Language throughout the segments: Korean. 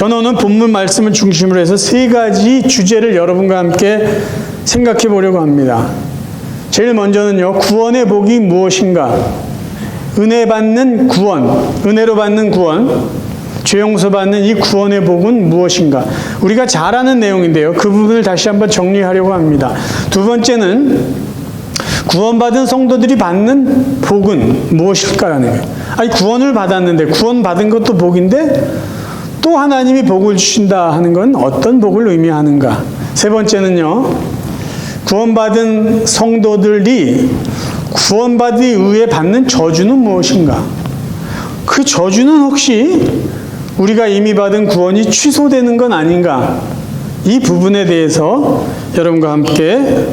오늘 본문 말씀을 중심으로 해서 세 가지 주제를 여러분과 함께 생각해 보려고 합니다. 제일 먼저는요, 구원의 복이 무엇인가? 은혜 받는 구원, 은혜로 받는 구원, 죄 용서 받는 이 구원의 복은 무엇인가? 우리가 잘 아는 내용인데요. 그 부분을 다시 한번 정리하려고 합니다. 두 번째는 구원받은 성도들이 받는 복은 무엇일까라는 거예요. 아니, 구원을 받았는데, 구원 받은 것도 복인데, 또 하나님이 복을 주신다 하는 건 어떤 복을 의미하는가? 세 번째는요, 구원받은 성도들이 구원받기 위해 받는 저주는 무엇인가? 그 저주는 혹시 우리가 이미 받은 구원이 취소되는 건 아닌가? 이 부분에 대해서 여러분과 함께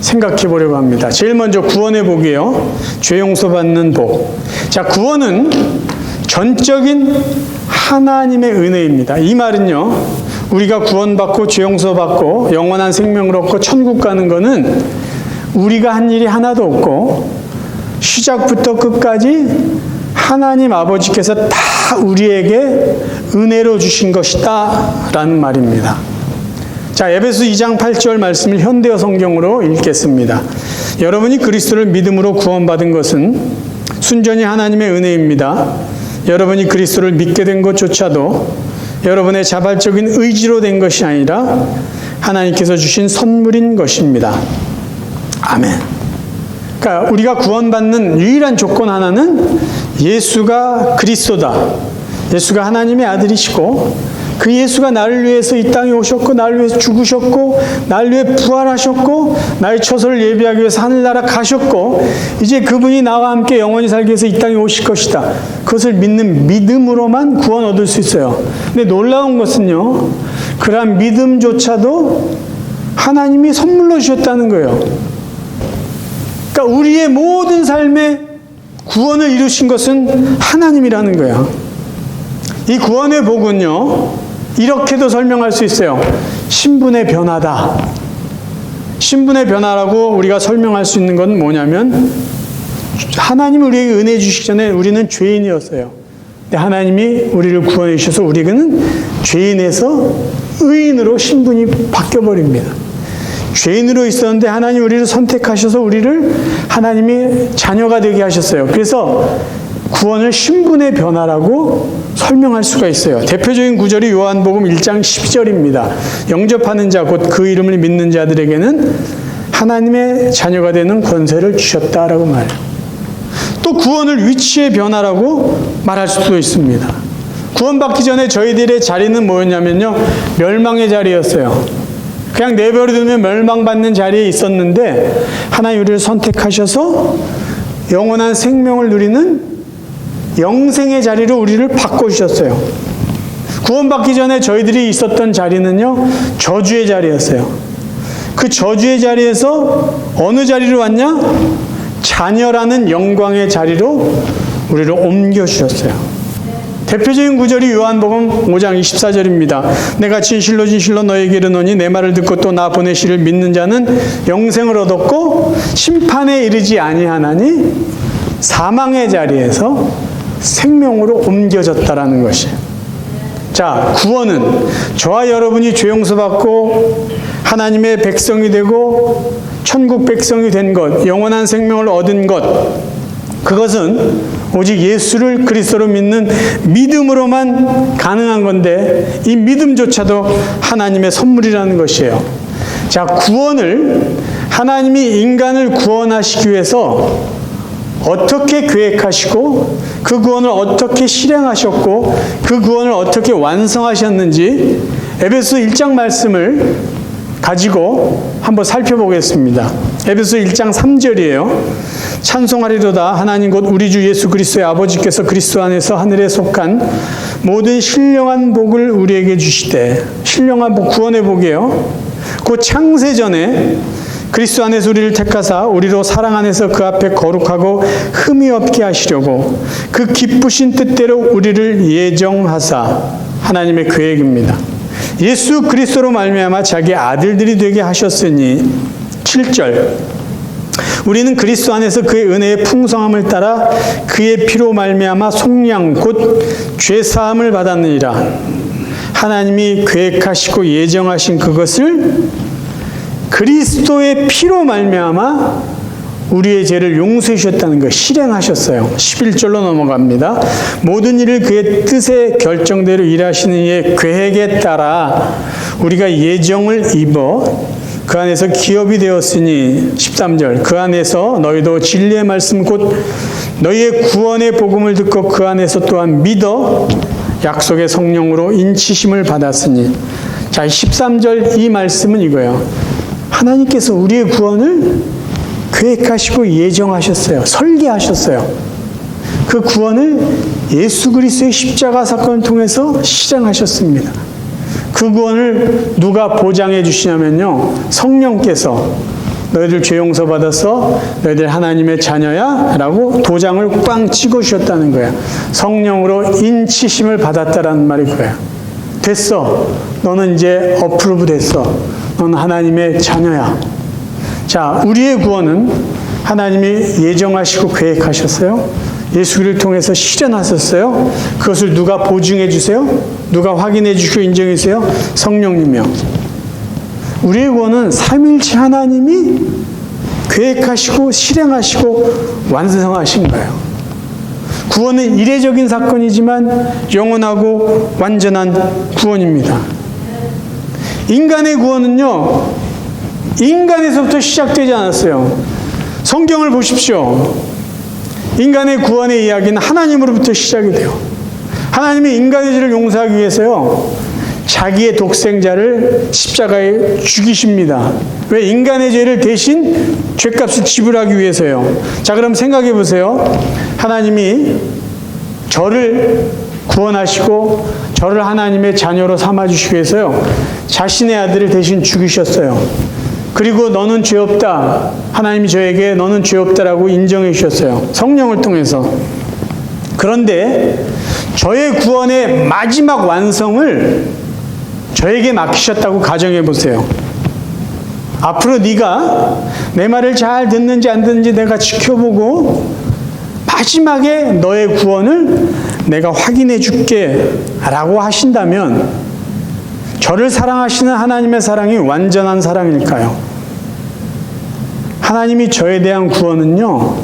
생각해 보려고 합니다. 제일 먼저 구원의 복이요. 죄 용서받는 복. 자, 구원은 전적인 하나님의 은혜입니다. 이 말은요. 우리가 구원받고 죄 용서받고 영원한 생명을 얻고 천국 가는 거는 우리가 한 일이 하나도 없고 시작부터 끝까지 하나님 아버지께서 다 우리에게 은혜로 주신 것이다 라는 말입니다. 자, 에베소 2장 8절 말씀을 현대어 성경으로 읽겠습니다. 여러분이 그리스도를 믿음으로 구원받은 것은 순전히 하나님의 은혜입니다. 여러분이 그리스도를 믿게 된 것조차도 여러분의 자발적인 의지로 된 것이 아니라 하나님께서 주신 선물인 것입니다. 아멘. 그러니까 우리가 구원받는 유일한 조건 하나는 예수가 그리스도다. 예수가 하나님의 아들이시고 그 예수가 나를 위해서 이 땅에 오셨고 나를 위해서 죽으셨고 나를 위해 부활하셨고 나의 처소를 예비하기 위해서 하늘나라 가셨고 이제 그분이 나와 함께 영원히 살기 위해서 이 땅에 오실 것이다. 그것을 믿는 믿음으로만 구원 얻을 수 있어요. 근데 놀라운 것은요. 그러한 믿음조차도 하나님이 선물로 주셨다는 거예요. 그러니까 우리의 모든 삶에 구원을 이루신 것은 하나님이라는 거야. 이 구원의 복은요, 이렇게도 설명할 수 있어요. 신분의 변화다. 신분의 변화라고 우리가 설명할 수 있는 건 뭐냐면, 하나님이 우리에게 은혜 주시기 전에 우리는 죄인이었어요. 근데 하나님이 우리를 구원해 주셔서 우리는 죄인에서 의인으로 신분이 바뀌어 버립니다. 죄인으로 있었는데 하나님 우리를 선택하셔서 우리를 하나님이 자녀가 되게 하셨어요. 그래서 구원을 신분의 변화라고 설명할 수가 있어요. 대표적인 구절이 요한복음 1장 12절입니다. 영접하는 자, 곧 그 이름을 믿는 자들에게는 하나님의 자녀가 되는 권세를 주셨다라고 말해요. 또 구원을 위치의 변화라고 말할 수도 있습니다. 구원받기 전에 저희들의 자리는 뭐였냐면요. 멸망의 자리였어요. 그냥 내버려두면 멸망받는 자리에 있었는데 하나님 우리를 선택하셔서 영원한 생명을 누리는 영생의 자리로 우리를 바꿔주셨어요. 구원받기 전에 저희들이 있었던 자리는요, 저주의 자리였어요. 그 저주의 자리에서 어느 자리로 왔냐? 자녀라는 영광의 자리로 우리를 옮겨주셨어요. 대표적인 구절이 요한복음 5장 24절입니다. 내가 진실로 진실로 너에게 이르노니 내 말을 듣고 또 나 보내시를 믿는 자는 영생을 얻었고 심판에 이르지 아니하나니 사망의 자리에서 생명으로 옮겨졌다라는 것이에요. 자, 구원은 저와 여러분이 죄 용서받고 하나님의 백성이 되고 천국 백성이 된 것, 영원한 생명을 얻은 것, 그것은 오직 예수를 그리스도로 믿는 믿음으로만 가능한 건데 이 믿음조차도 하나님의 선물이라는 것이에요. 자, 구원을 하나님이 인간을 구원하시기 위해서 어떻게 계획하시고 그 구원을 어떻게 실행하셨고 그 구원을 어떻게 완성하셨는지 에베소 1장 말씀을 가지고 한번 살펴보겠습니다. 에베소 1장 3절이에요. 찬송하리로다 하나님 곧 우리 주 예수 그리스도의 아버지께서 그리스도 안에서 하늘에 속한 모든 신령한 복을 우리에게 주시되 신령한 복 구원의 복이에요. 그 창세 전에 그리스도 안에서 우리를 택하사 우리로 사랑 안에서 그 앞에 거룩하고 흠이 없게 하시려고 그 기쁘신 뜻대로 우리를 예정하사 하나님의 계획입니다. 예수 그리스도로 말미암아 자기 아들들이 되게 하셨으니 7절 우리는 그리스도 안에서 그의 은혜의 풍성함을 따라 그의 피로 말미암아 속량 곧 죄 사함을 받았느니라 하나님이 계획하시고 예정하신 그것을 그리스도의 피로 말미암아 우리의 죄를 용서해 주셨다는 걸 실행하셨어요. 11절로 넘어갑니다. 모든 일을 그의 뜻의 결정대로 일하시는 이의 계획에 따라 우리가 예정을 입어 그 안에서 기업이 되었으니 13절 그 안에서 너희도 진리의 말씀 곧 너희의 구원의 복음을 듣고 그 안에서 또한 믿어 약속의 성령으로 인치심을 받았으니 자 13절 이 말씀은 이거예요. 하나님께서 우리의 구원을 계획하시고 예정하셨어요. 설계하셨어요. 그 구원을 예수 그리스도의 십자가 사건을 통해서 실행하셨습니다. 그 구원을 누가 보장해 주시냐면요. 성령께서 너희들 죄 용서 받아서 너희들 하나님의 자녀야 라고 도장을 꽝 찍어 주셨다는 거야. 성령으로 인치심을 받았다라는 말이 그거야. 됐어. 너는 이제 어프로브 됐어. 너는 하나님의 자녀야. 자, 우리의 구원은 하나님이 예정하시고 계획하셨어요. 예수를 통해서 실현하셨어요. 그것을 누가 보증해 주세요? 누가 확인해 주시고 인정해 주세요? 성령님이요. 우리의 구원은 삼일체 하나님이 계획하시고 실행하시고 완성하신 거예요. 구원은 이례적인 사건이지만 영원하고 완전한 구원입니다. 인간의 구원은요, 인간에서부터 시작되지 않았어요. 성경을 보십시오. 인간의 구원의 이야기는 하나님으로부터 시작이 돼요. 하나님이 인간의 죄를 용서하기 위해서요, 자기의 독생자를 십자가에 죽이십니다. 왜 인간의 죄를 대신 죄값을 지불하기 위해서요. 자, 그럼 생각해 보세요. 하나님이 저를 구원하시고 저를 하나님의 자녀로 삼아 주시기 위해서요. 자신의 아들을 대신 죽이셨어요. 그리고 너는 죄 없다. 하나님이 저에게 너는 죄 없다라고 인정해 주셨어요. 성령을 통해서. 그런데 저의 구원의 마지막 완성을 저에게 맡기셨다고 가정해 보세요. 앞으로 네가 내 말을 잘 듣는지 안 듣는지 내가 지켜보고 마지막에 너의 구원을 내가 확인해 줄게 라고 하신다면 저를 사랑하시는 하나님의 사랑이 완전한 사랑일까요? 하나님이 저에 대한 구원은요,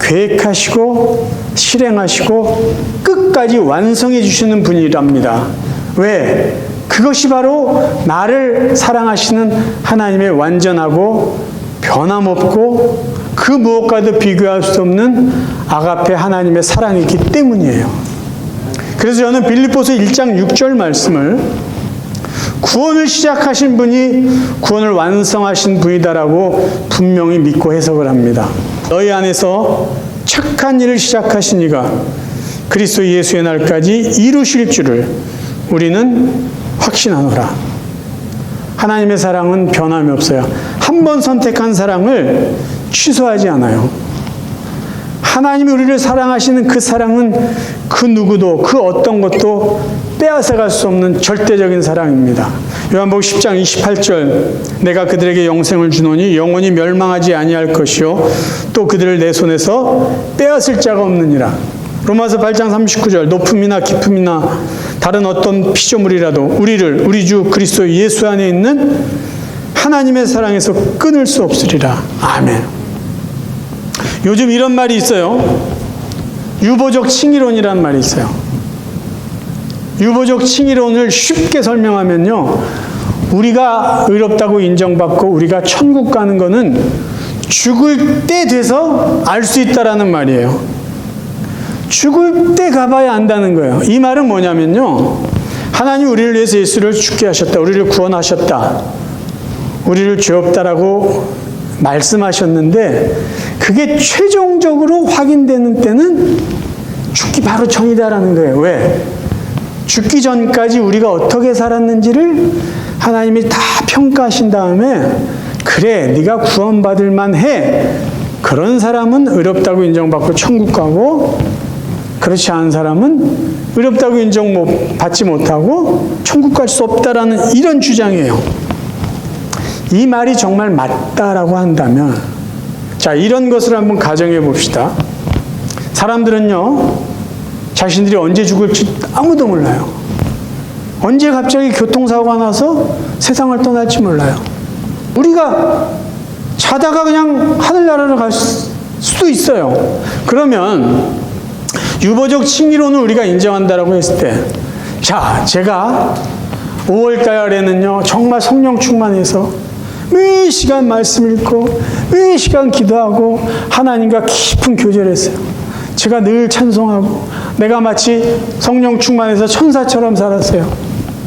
계획하시고 실행하시고 끝까지 완성해 주시는 분이랍니다. 왜? 그것이 바로 나를 사랑하시는 하나님의 완전하고 변함없고 그 무엇과도 비교할 수 없는 아가페 하나님의 사랑이기 때문이에요. 그래서 저는 빌립보서 1장 6절 말씀을 구원을 시작하신 분이 구원을 완성하신 분이다라고 분명히 믿고 해석을 합니다. 너희 안에서 착한 일을 시작하신 이가 그리스도 예수의 날까지 이루실 줄을 우리는 확신하노라. 하나님의 사랑은 변함이 없어요. 한 번 선택한 사랑을 취소하지 않아요. 하나님이 우리를 사랑하시는 그 사랑은 그 누구도 그 어떤 것도 빼앗아갈 수 없는 절대적인 사랑입니다. 요한복음 10장 28절 내가 그들에게 영생을 주노니 영원히 멸망하지 아니할 것이요 또 그들을 내 손에서 빼앗을 자가 없느니라. 로마서 8장 39절 높음이나 깊음이나 다른 어떤 피조물이라도 우리를 우리 주 그리스도 예수 안에 있는 하나님의 사랑에서 끊을 수 없으리라. 아멘. 요즘 이런 말이 있어요. 유보적 칭의론이라는 말이 있어요. 유보적 칭의론을 쉽게 설명하면요. 우리가 의롭다고 인정받고 우리가 천국 가는 거는 죽을 때 돼서 알 수 있다라는 말이에요. 죽을 때 가봐야 안다는 거예요. 이 말은 뭐냐면요. 하나님 우리를 위해서 예수를 죽게 하셨다. 우리를 구원하셨다. 우리를 죄 없다라고 말씀하셨는데 그게 최종적으로 확인되는 때는 죽기 바로 전이다라는 거예요. 왜? 죽기 전까지 우리가 어떻게 살았는지를 하나님이 다 평가하신 다음에 그래 네가 구원받을 만해 그런 사람은 의롭다고 인정받고 천국 가고 그렇지 않은 사람은 의롭다고 인정 못, 받지 못하고 천국 갈 수 없다라는 이런 주장이에요. 이 말이 정말 맞다라고 한다면 자 이런 것을 한번 가정해 봅시다. 사람들은요 자신들이 언제 죽을지 아무도 몰라요. 언제 갑자기 교통사고가 나서 세상을 떠날지 몰라요. 우리가 자다가 그냥 하늘나라를 갈 수- 수도 있어요. 그러면 유보적 칭의로는 우리가 인정한다라고 했을 때, 자, 제가 5월달에는요, 정말 성령 충만해서 매 시간 말씀 읽고, 매 시간 기도하고, 하나님과 깊은 교제를 했어요. 제가 늘 찬송하고, 내가 마치 성령 충만해서 천사처럼 살았어요.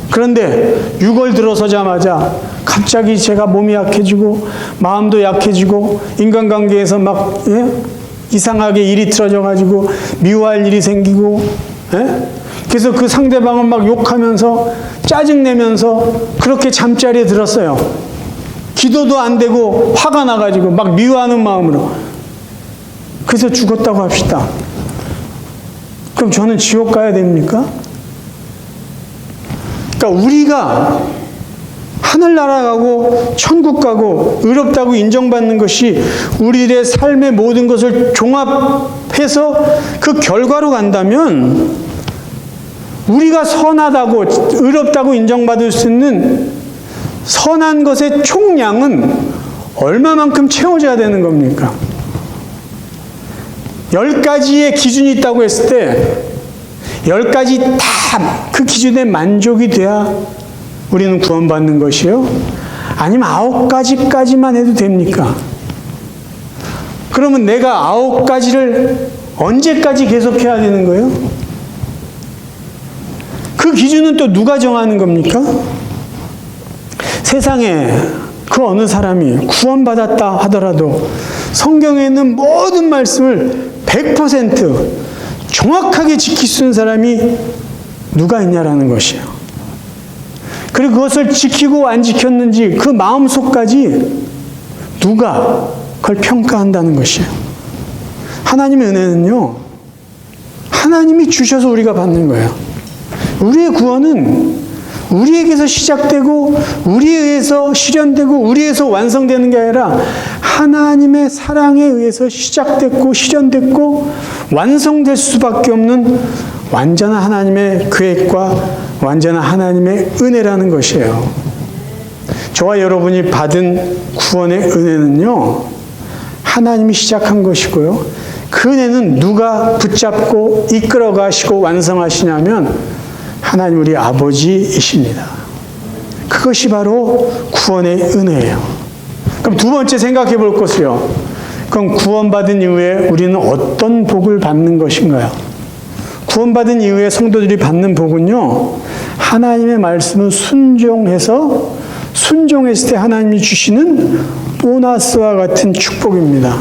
그런데 6월 들어서자마자 갑자기 제가 몸이 약해지고, 마음도 약해지고, 인간관계에서 막, 예? 이상하게 일이 틀어져 가지고 미워할 일이 생기고 예? 그래서 그 상대방을 막 욕하면서 짜증내면서 그렇게 잠자리에 들었어요. 기도도 안 되고 화가 나가지고 막 미워하는 마음으로 그래서 죽었다고 합시다. 그럼 저는 지옥 가야 됩니까? 그러니까 우리가 하늘나라 가고 천국 가고 의롭다고 인정받는 것이 우리의 삶의 모든 것을 종합해서 그 결과로 간다면 우리가 선하다고 의롭다고 인정받을 수 있는 선한 것의 총량은 얼마만큼 채워져야 되는 겁니까? 열 가지의 기준이 있다고 했을 때, 열 가지 다 그 기준에 만족이 돼야 우리는 구원받는 것이요? 아니면 아홉 가지까지만 해도 됩니까? 그러면 내가 아홉 가지를 언제까지 계속해야 되는 거예요? 그 기준은 또 누가 정하는 겁니까? 세상에 그 어느 사람이 구원받았다 하더라도 성경에 있는 모든 말씀을 100% 정확하게 지킬 수 있는 사람이 누가 있냐라는 것이에요. 그리고 그것을 지키고 안 지켰는지 그 마음속까지 누가 그걸 평가한다는 것이에요. 하나님의 은혜는요, 하나님이 주셔서 우리가 받는 거예요. 우리의 구원은 우리에게서 시작되고 우리에 의해서 실현되고 우리에서 완성되는 게 아니라 하나님의 사랑에 의해서 시작됐고 실현됐고 완성될 수밖에 없는 완전한 하나님의 계획과 완전한 하나님의 은혜라는 것이에요. 저와 여러분이 받은 구원의 은혜는요, 하나님이 시작한 것이고요. 그 은혜는 누가 붙잡고 이끌어 가시고 완성하시냐면 하나님 우리 아버지이십니다. 그것이 바로 구원의 은혜예요. 그럼 두 번째 생각해 볼 것이요. 그럼 구원받은 이후에 우리는 어떤 복을 받는 것인가요? 구원받은 이후에 성도들이 받는 복은요, 하나님의 말씀을 순종해서 순종했을 때 하나님이 주시는 보너스와 같은 축복입니다.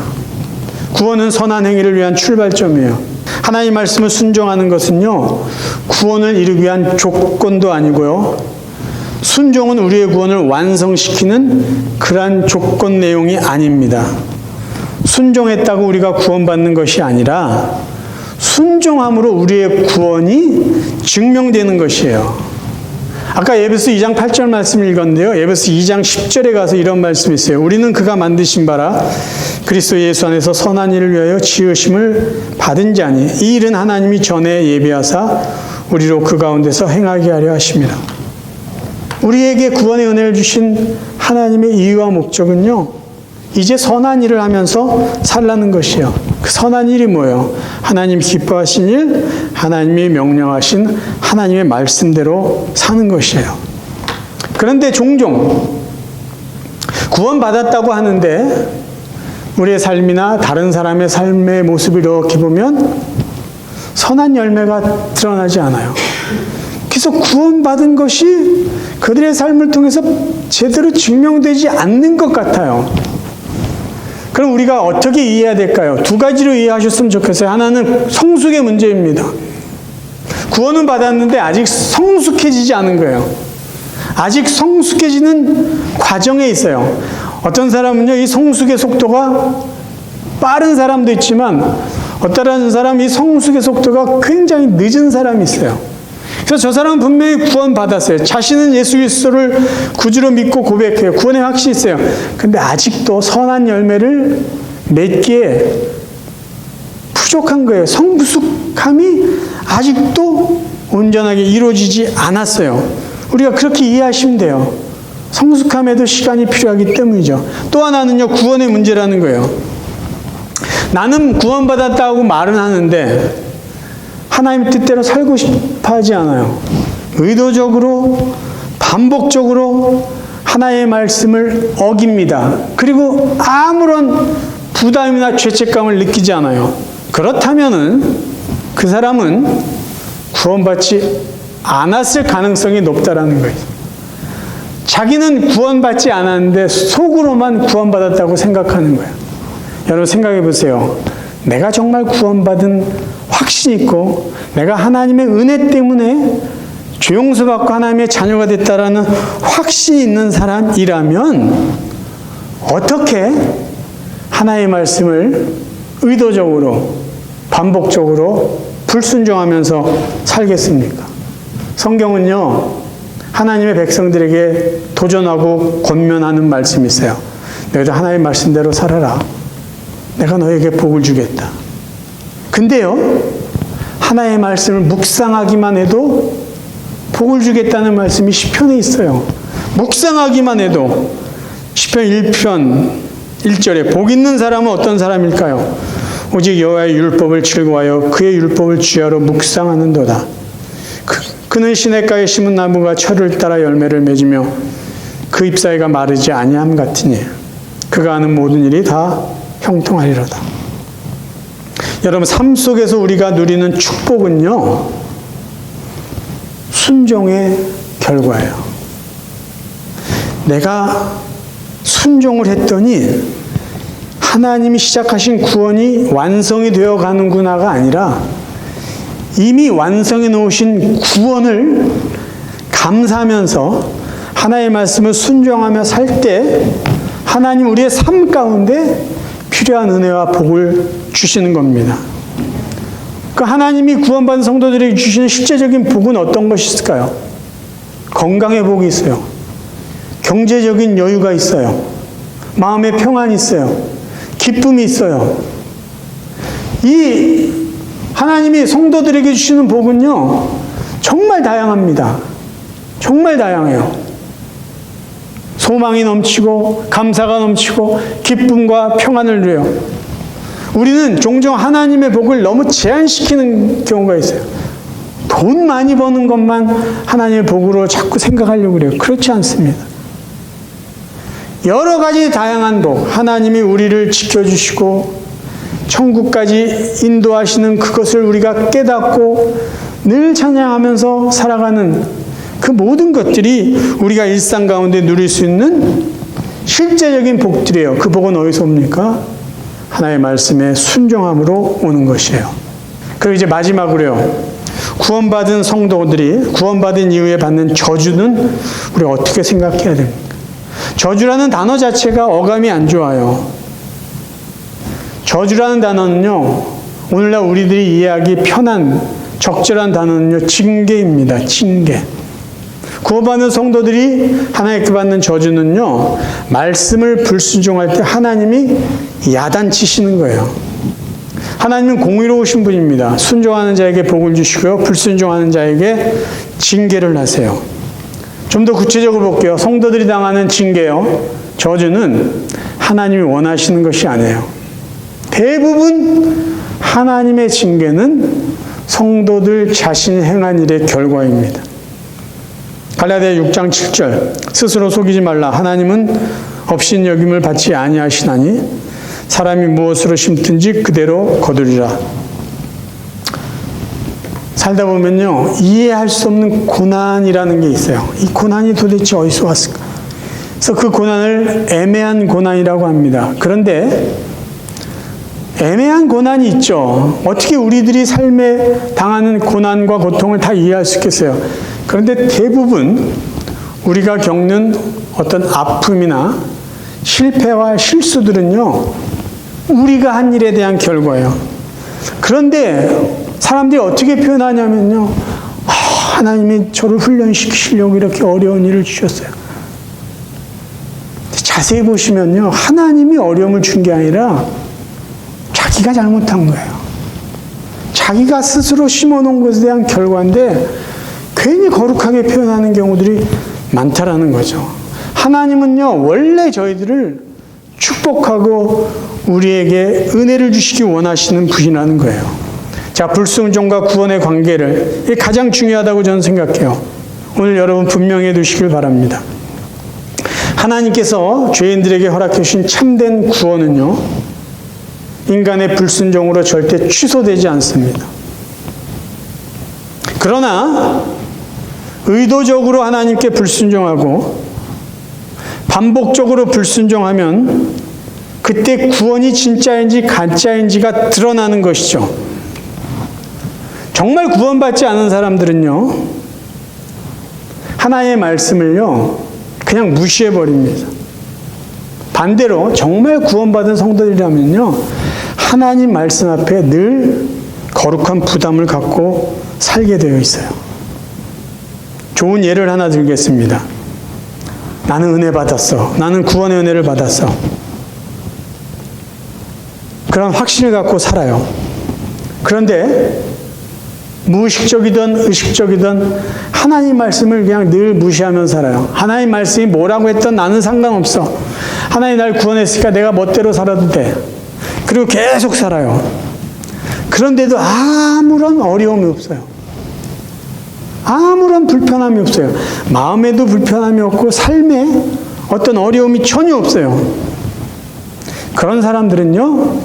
구원은 선한 행위를 위한 출발점이에요. 하나님 말씀을 순종하는 것은요, 구원을 이루기 위한 조건도 아니고요, 순종은 우리의 구원을 완성시키는 그러한 조건 내용이 아닙니다. 순종했다고 우리가 구원받는 것이 아니라 순종함으로 우리의 구원이 증명되는 것이에요. 아까 예배서 2장 8절 말씀 읽었는데요. 예배서 2장 10절에 가서 이런 말씀이 있어요. 우리는 그가 만드신 바라 그리스도 예수 안에서 선한 일을 위하여 지으심을 받은 자니 이 일은 하나님이 전에 예비하사 우리로 그 가운데서 행하게 하려 하십니다. 우리에게 구원의 은혜를 주신 하나님의 이유와 목적은요. 이제 선한 일을 하면서 살라는 것이요. 그 선한 일이 뭐예요? 하나님 기뻐하신 일, 하나님이 명령하신 하나님의 말씀대로 사는 것이에요. 그런데 종종 구원받았다고 하는데 우리의 삶이나 다른 사람의 삶의 모습을 이렇게 보면 선한 열매가 드러나지 않아요. 그래서 구원받은 것이 그들의 삶을 통해서 제대로 증명되지 않는 것 같아요. 그럼 우리가 어떻게 이해해야 될까요? 두 가지로 이해하셨으면 좋겠어요. 하나는 성숙의 문제입니다. 구원은 받았는데 아직 성숙해지지 않은 거예요. 아직 성숙해지는 과정에 있어요. 어떤 사람은요, 이 성숙의 속도가 빠른 사람도 있지만, 어떤 사람이 성숙의 속도가 굉장히 늦은 사람이 있어요. 그래서 저 사람은 분명히 구원 받았어요. 자신은 예수 그리스도를 구주로 믿고 고백해요. 구원의 확신이 있어요. 근데 아직도 선한 열매를 맺기에 부족한 거예요. 성숙함이 아직도 온전하게 이루어지지 않았어요. 우리가 그렇게 이해하시면 돼요. 성숙함에도 시간이 필요하기 때문이죠. 또 하나는요, 구원의 문제라는 거예요. 나는 구원받았다고 말은 하는데, 하나님 뜻대로 살고 싶 어 하지 않아요. 의도적으로, 반복적으로 하나의 말씀을 어깁니다. 그리고 아무런 부담이나 죄책감을 느끼지 않아요. 그렇다면은 그 사람은 구원받지 않았을 가능성이 높다라는 거예요. 자기는 구원받지 않았는데 속으로만 구원받았다고 생각하는 거예요. 여러분 생각해 보세요. 내가 정말 구원받은 확신이 있고 내가 하나님의 은혜 때문에 조용수 받고 하나님의 자녀가 됐다라는 확신이 있는 사람이라면 어떻게 하나의 말씀을 의도적으로 반복적으로 불순종하면서 살겠습니까? 성경은요, 하나님의 백성들에게 도전하고 권면하는 말씀이 있어요. 너희들 하나님의 말씀대로 살아라. 내가 너에게 복을 주겠다. 근데요, 하나의 말씀을 묵상하기만 해도 복을 주겠다는 말씀이 시편에 있어요. 묵상하기만 해도 시편 1편 1절에 복 있는 사람은 어떤 사람일까요? 오직 여호와의 율법을 즐거워하여 그의 율법을 주야로 묵상하는도다. 그, 는 시냇가에 심은 나무가 철을 따라 열매를 맺으며 그 잎사이가 마르지 아니함 같으니 그가 하는 모든 일이 다 형통하리로다. 여러분 삶 속에서 우리가 누리는 축복은요 순종의 결과예요. 내가 순종을 했더니 하나님이 시작하신 구원이 완성이 되어 가는구나가 아니라 이미 완성해 놓으신 구원을 감사하면서 하나의 말씀을 순종하며 살 때 하나님 우리의 삶 가운데 필요한 은혜와 복을 주시는 겁니다. 그 하나님이 구원받은 성도들에게 주시는 실제적인 복은 어떤 것이 있을까요? 건강의 복이 있어요. 경제적인 여유가 있어요. 마음의 평안이 있어요. 기쁨이 있어요. 이 하나님이 성도들에게 주시는 복은요, 정말 다양합니다. 정말 다양해요. 소망이 넘치고, 감사가 넘치고, 기쁨과 평안을 누려요. 우리는 종종 하나님의 복을 너무 제한시키는 경우가 있어요. 돈 많이 버는 것만 하나님의 복으로 자꾸 생각하려고 그래요. 그렇지 않습니다. 여러 가지 다양한 복, 하나님이 우리를 지켜주시고, 천국까지 인도하시는 그것을 우리가 깨닫고 늘 찬양하면서 살아가는 그 모든 것들이 우리가 일상 가운데 누릴 수 있는 실제적인 복들이에요. 그 복은 어디서 옵니까? 하나의 말씀에 순종함으로 오는 것이에요. 그리고 이제 마지막으로요. 구원받은 성도들이 구원받은 이후에 받는 저주는 우리 어떻게 생각해야 됩니까? 저주라는 단어 자체가 어감이 안 좋아요. 저주라는 단어는요, 오늘날 우리들이 이해하기 편한 적절한 단어는요, 징계입니다. 징계. 구원받는 성도들이 하나님께 받는 저주는요, 말씀을 불순종할 때 하나님이 야단치시는 거예요. 하나님은 공의로우신 분입니다. 순종하는 자에게 복을 주시고요, 불순종하는 자에게 징계를 하세요. 좀 더 구체적으로 볼게요. 성도들이 당하는 징계요, 저주는 하나님이 원하시는 것이 아니에요. 대부분 하나님의 징계는 성도들 자신이 행한 일의 결과입니다. 갈라디아 6장 7절 스스로 속이지 말라 하나님은 없인 여김을 받지 아니하시나니 사람이 무엇으로 심든지 그대로 거두리라. 살다 보면요 이해할 수 없는 고난이라는 게 있어요. 이 고난이 도대체 어디서 왔을까? 그래서 그 고난을 애매한 고난이라고 합니다. 그런데 애매한 고난이 있죠. 어떻게 우리들이 삶에 당하는 고난과 고통을 다 이해할 수 있겠어요? 그런데 대부분 우리가 겪는 어떤 아픔이나 실패와 실수들은요, 우리가 한 일에 대한 결과예요. 그런데 사람들이 어떻게 표현하냐면요, 아, 하나님이 저를 훈련시키시려고 이렇게 어려운 일을 주셨어요. 자세히 보시면요, 하나님이 어려움을 준 게 아니라 자기가 잘못한 거예요. 자기가 스스로 심어놓은 것에 대한 결과인데 괜히 거룩하게 표현하는 경우들이 많다라는 거죠. 하나님은요, 원래 저희들을 축복하고 우리에게 은혜를 주시기 원하시는 분이라는 거예요. 자, 불순종과 구원의 관계를 가장 중요하다고 저는 생각해요. 오늘 여러분 분명히 해 두시길 바랍니다. 하나님께서 죄인들에게 허락해 주신 참된 구원은요, 인간의 불순종으로 절대 취소되지 않습니다. 그러나, 의도적으로 하나님께 불순종하고, 반복적으로 불순종하면, 그때 구원이 진짜인지 가짜인지가 드러나는 것이죠. 정말 구원받지 않은 사람들은요, 하나님의 말씀을요, 그냥 무시해 버립니다. 반대로 정말 구원받은 성도들이라면요, 하나님 말씀 앞에 늘 거룩한 부담을 갖고 살게 되어 있어요. 좋은 예를 하나 들겠습니다. 나는 은혜 받았어. 나는 구원의 은혜를 받았어. 그런 확신을 갖고 살아요. 그런데 무의식적이든 의식적이든 하나님 말씀을 그냥 늘 무시하며 살아요. 하나님 말씀이 뭐라고 했던 나는 상관없어. 하나님 날 구원했으니까 내가 멋대로 살아도 돼. 그리고 계속 살아요. 그런데도 아무런 어려움이 없어요. 아무런 불편함이 없어요. 마음에도 불편함이 없고 삶에 어떤 어려움이 전혀 없어요. 그런 사람들은요,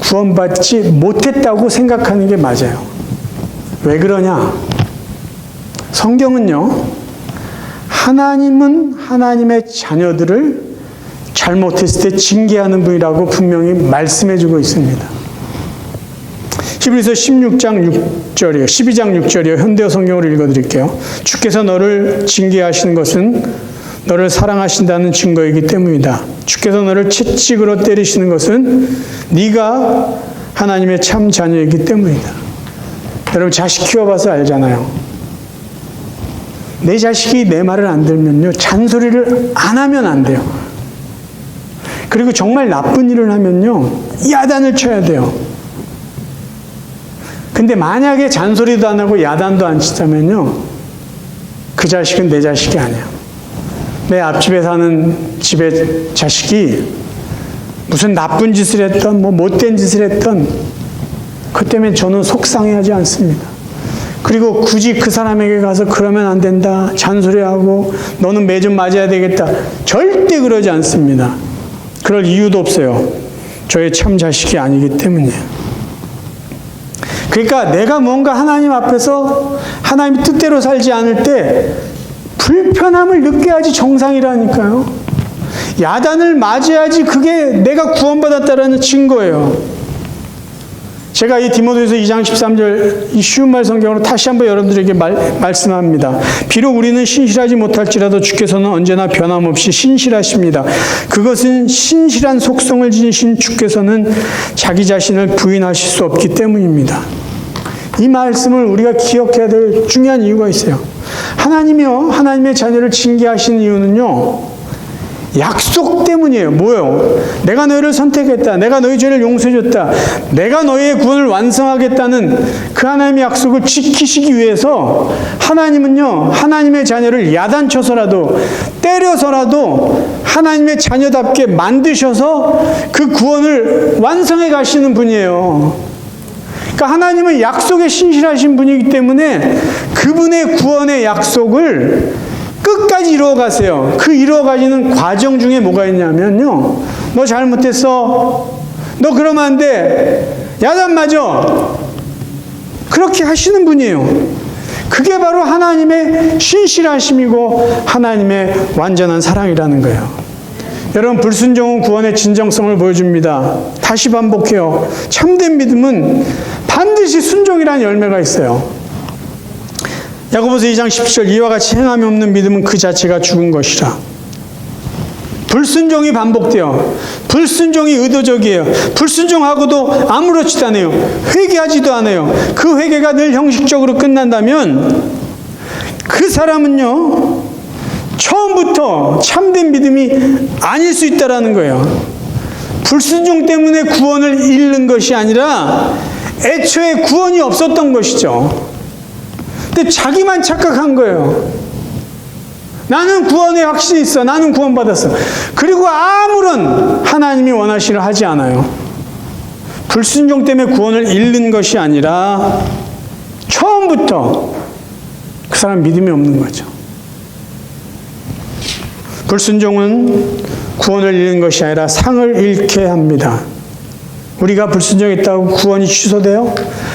구원받지 못했다고 생각하는 게 맞아요. 왜 그러냐? 성경은요, 하나님은 하나님의 자녀들을 잘못했을 때 징계하는 분이라고 분명히 말씀해 주고 있습니다. 히브리서 16장 6절이요. 12장 6절이요. 현대어 성경으로 읽어 드릴게요. 주께서 너를 징계하시는 것은 너를 사랑하신다는 증거이기 때문이다. 주께서 너를 채찍으로 때리시는 것은 네가 하나님의 참 자녀이기 때문이다. 여러분 자식 키워봐서 알잖아요. 내 자식이 내 말을 안 들면요. 잔소리를 안 하면 안 돼요. 그리고 정말 나쁜 일을 하면요. 야단을 쳐야 돼요. 근데 만약에 잔소리도 안 하고 야단도 안 치자면요. 그 자식은 내 자식이 아니야. 내 앞집에 사는 집의 자식이 무슨 나쁜 짓을 했던, 뭐 못된 짓을 했던, 그 때문에 저는 속상해하지 않습니다. 그리고 굳이 그 사람에게 가서 그러면 안 된다, 잔소리하고, 너는 매좀 맞아야 되겠다. 절대 그러지 않습니다. 그럴 이유도 없어요. 저의 참 자식이 아니기 때문이에요. 그러니까 내가 뭔가 하나님 앞에서 하나님 뜻대로 살지 않을 때 불편함을 느껴야지 정상이라니까요. 야단을 맞아야지 그게 내가 구원받았다라는 증거예요. 제가 이 디모데후서 2장 13절 이 쉬운 말 성경으로 다시 한번 여러분들에게 말, 말씀합니다. 비록 우리는 신실하지 못할지라도 주께서는 언제나 변함없이 신실하십니다. 그것은 신실한 속성을 지니신 주께서는 자기 자신을 부인하실 수 없기 때문입니다. 이 말씀을 우리가 기억해야 될 중요한 이유가 있어요. 하나님이요, 하나님의 자녀를 징계하시는 이유는요, 약속 때문이에요. 뭐요? 내가 너희를 선택했다. 내가 너희 죄를 용서해줬다. 내가 너희의 구원을 완성하겠다는 그 하나님의 약속을 지키시기 위해서 하나님은요, 하나님의 자녀를 야단쳐서라도 때려서라도 하나님의 자녀답게 만드셔서 그 구원을 완성해 가시는 분이에요. 그러니까 하나님은 약속에 신실하신 분이기 때문에 그분의 구원의 약속을 끝까지 이루어 가세요. 그 이루어 가지는 과정 중에 뭐가 있냐면요. 너 잘못했어. 너 그러면 안 돼. 야단 맞아. 그렇게 하시는 분이에요. 그게 바로 하나님의 신실하심이고 하나님의 완전한 사랑이라는 거예요. 여러분, 불순종은 구원의 진정성을 보여줍니다. 다시 반복해요. 참된 믿음은 반드시 순종이라는 열매가 있어요. 야고보서 2장 17절 이와 같이 행함이 없는 믿음은 그 자체가 죽은 것이라. 불순종이 반복돼요. 불순종이 의도적이에요. 불순종하고도 아무렇지도 않아요. 회개하지도 않아요. 그 회개가 늘 형식적으로 끝난다면 그 사람은요 처음부터 참된 믿음이 아닐 수 있다라는 거예요. 불순종 때문에 구원을 잃는 것이 아니라 애초에 구원이 없었던 것이죠. 근데 자기만 착각한 거예요. 나는 구원에 확신이 있어. 나는 구원받았어. 그리고 아무런 하나님이 원하시려 하지 않아요. 불순종 때문에 구원을 잃는 것이 아니라 처음부터 그 사람 믿음이 없는 거죠. 불순종은 구원을 잃는 것이 아니라 상을 잃게 합니다. 우리가 불순종했다고 구원이 취소돼요?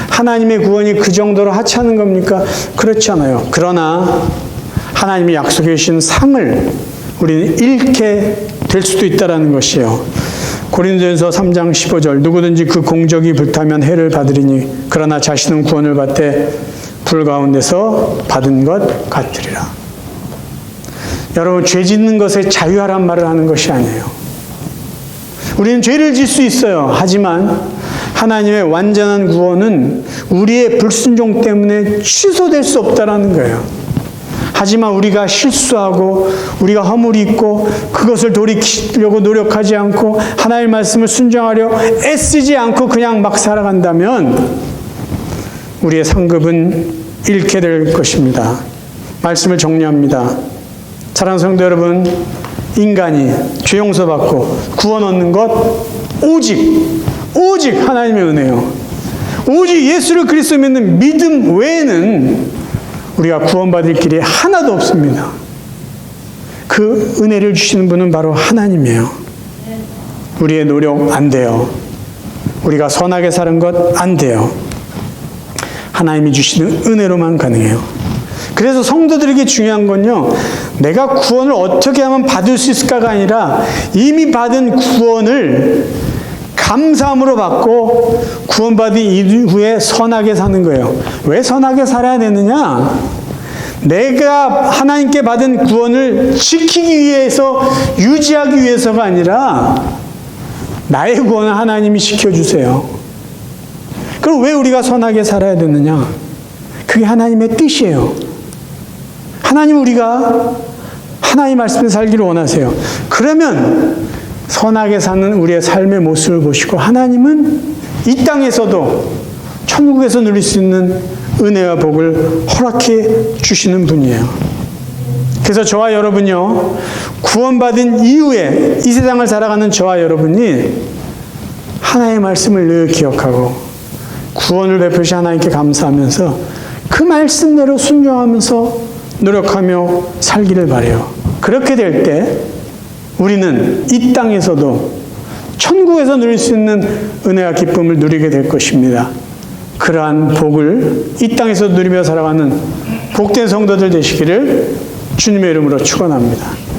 하나님의 구원이 그 정도로 하찮은 겁니까? 그렇지 않아요. 그러나 하나님이 약속해 주신 상을 우리는 잃게 될 수도 있다라는 것이에요. 고린도전서 3장 15절 누구든지 그 공적이 불타면 해를 받으리니 그러나 자신은 구원을 받되 불 가운데서 받은 것 같으리라. 여러분 죄 짓는 것에 자유하란 말을 하는 것이 아니에요. 우리는 죄를 질 수 있어요. 하지만 하나님의 완전한 구원은 우리의 불순종 때문에 취소될 수 없다라는 거예요. 하지만 우리가 실수하고 우리가 허물이 있고 그것을 돌이키려고 노력하지 않고 하나님의 말씀을 순종하려 애쓰지 않고 그냥 막 살아간다면 우리의 상급은 잃게 될 것입니다. 말씀을 정리합니다. 사랑하는 성도 여러분, 인간이 죄 용서받고 구원 얻는 것 오직 오직 하나님의 은혜요. 오직 예수를 그리스도 믿는 믿음 외에는 우리가 구원받을 길이 하나도 없습니다. 그 은혜를 주시는 분은 바로 하나님이에요. 우리의 노력 안 돼요. 우리가 선하게 사는 것 안 돼요. 하나님이 주시는 은혜로만 가능해요. 그래서 성도들에게 중요한 건요, 내가 구원을 어떻게 하면 받을 수 있을까가 아니라 이미 받은 구원을 감사함으로 받고 구원받은 이후에 선하게 사는 거예요. 왜 선하게 살아야 되느냐? 내가 하나님께 받은 구원을 지키기 위해서, 유지하기 위해서가 아니라 나의 구원을 하나님이 지켜주세요. 그럼 왜 우리가 선하게 살아야 되느냐? 그게 하나님의 뜻이에요. 하나님 우리가 하나님 말씀에 살기를 원하세요. 그러면 선하게 사는 우리의 삶의 모습을 보시고 하나님은 이 땅에서도 천국에서 누릴 수 있는 은혜와 복을 허락해 주시는 분이에요. 그래서 저와 여러분요, 구원받은 이후에 이 세상을 살아가는 저와 여러분이 하나의 말씀을 늘 기억하고 구원을 베푸시 하나님께 감사하면서 그 말씀대로 순종하면서 노력하며 살기를 바래요. 그렇게 될 때 우리는 이 땅에서도 천국에서 누릴 수 있는 은혜와 기쁨을 누리게 될 것입니다. 그러한 복을 이 땅에서 누리며 살아가는 복된 성도들 되시기를 주님의 이름으로 축원합니다.